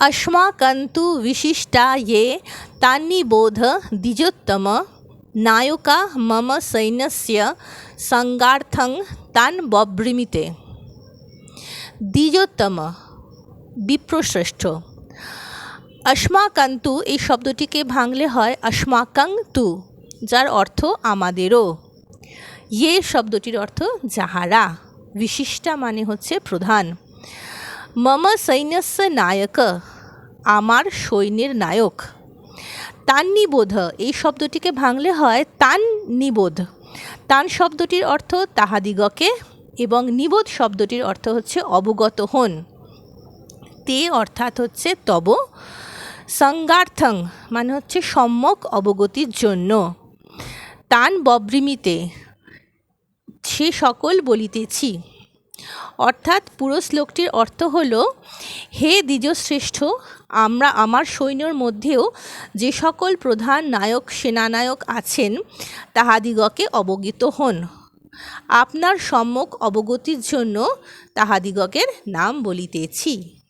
अस्माकन्तु विशिष्टा ये तान्निबोध द्विजोत्तम नायका मम सैन्यस्य संगार्थं तान् বব্রীমিতে দ্বিজোত্তম বিপ্রশ্রেষ্ঠ অস্মাকান্তু এই শব্দটিকে ভাঙলে হয় অস্মাকাং তু যার অর্থ আমাদেরও ইয়ে শব্দটির অর্থ যাহারা বিশিষ্টা মানে হচ্ছে প্রধান মম সৈন্যস্য নায়ক, আমার সৈন্যের নায়ক। তান নিবোধ, এই শব্দটিকে ভাঙলে হয় তান নিবোধ। তান শব্দটির অর্থ তাহাদিগকে এবং নিবোধ শব্দটির অর্থ হচ্ছে অবগত হন। তে অর্থাৎ হচ্ছে তব সংগার্থং মানে হচ্ছে সম্যক অবগতির জন্য। তান বব্রিমিতে, সে সকল বলিতেছি। অর্থাৎ পুরো শ্লোকটির অর্থ হল, হে দ্বিজশ্রেষ্ঠ, আমরা আমার সৈন্যর মধ্যেও যে সকল প্রধান নায়ক, সেনানায়ক আছেন, তাহাদিগকে অবগত হন। আপনার সম্মুখ অবগতির জন্য তাহাদিগকের নাম বলিতেছি।